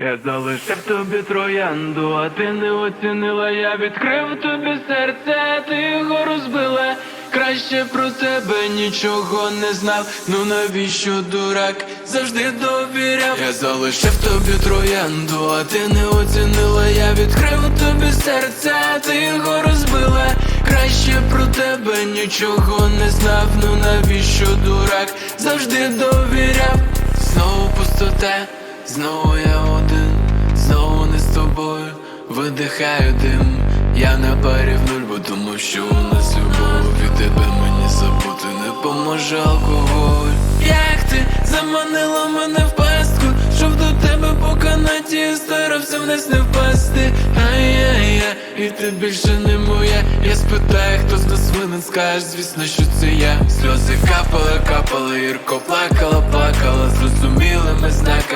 Я залишив тобі троянду, а ти не оцінила, я відкрив тобі серце, ти його розбила. Краще про тебе нічого не знав. Ну навіщо дурак завжди довіряв? Я залишив тобі троянду, а ти не оцінила, я відкрив тобі серце, ти його розбила. Краще про тебе нічого не знав. Ну навіщо дурак завжди довіряв? Знову пустота, знову я один, знову не з тобою, видихаю дим. Я на парі в нуль, бо тому що у нас любов від тебе мені забути не поможе алкоголь. Як ти заманила мене в пастку, щоб до тебе по канаті старався вниз не впасти. Ай-яй-яй, і ти більше не моя. Я спитаю, хто з нас винен, скажеш, звісно, що це я. Сльози капали, капали, Ірко плакала, плакала, зрозумілими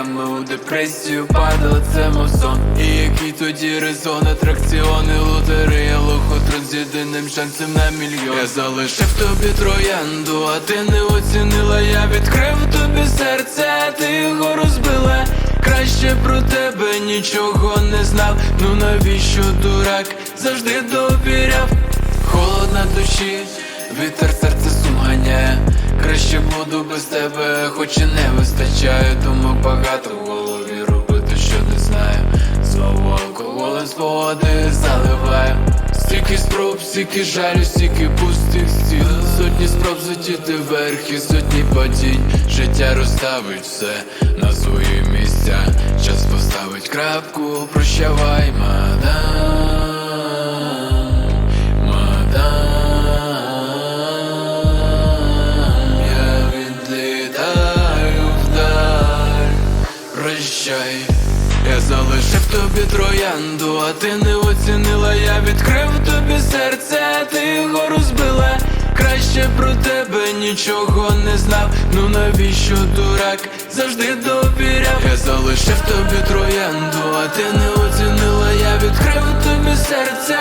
знаками у депресію падала, це мов сон. І який тоді резон, атракціони, лотерея, лохотрон з єдиним шансом на мільйон. Я залишив тобі троянду, а ти не оцінила, я відкрив тобі серце, а ти його розбила. Краще про тебе нічого не знав. Ну навіщо дурак завжди довіряв? Холод на душі, вітер тебе, хоч і не вистачає. Думок багато в голові робити, що не знаю. Знову алкоголем спогади заливаю. Стільки спроб, стільки жалю, стільки пустих стін. Сотні спроб злетіти вверх і сотні падінь. Життя розставить все на свої місця. Час поставить крапку, прощавай, мадам Прощай, я залишив тобі троянду, а ти не оцінила, я відкрив тобі серце, а ти його розбила. Краще про тебе нічого не знав. Ну навіщо дурак завжди довіряв? Я залишив тобі троянду, а ти не оцінила, я відкрив тобі серце,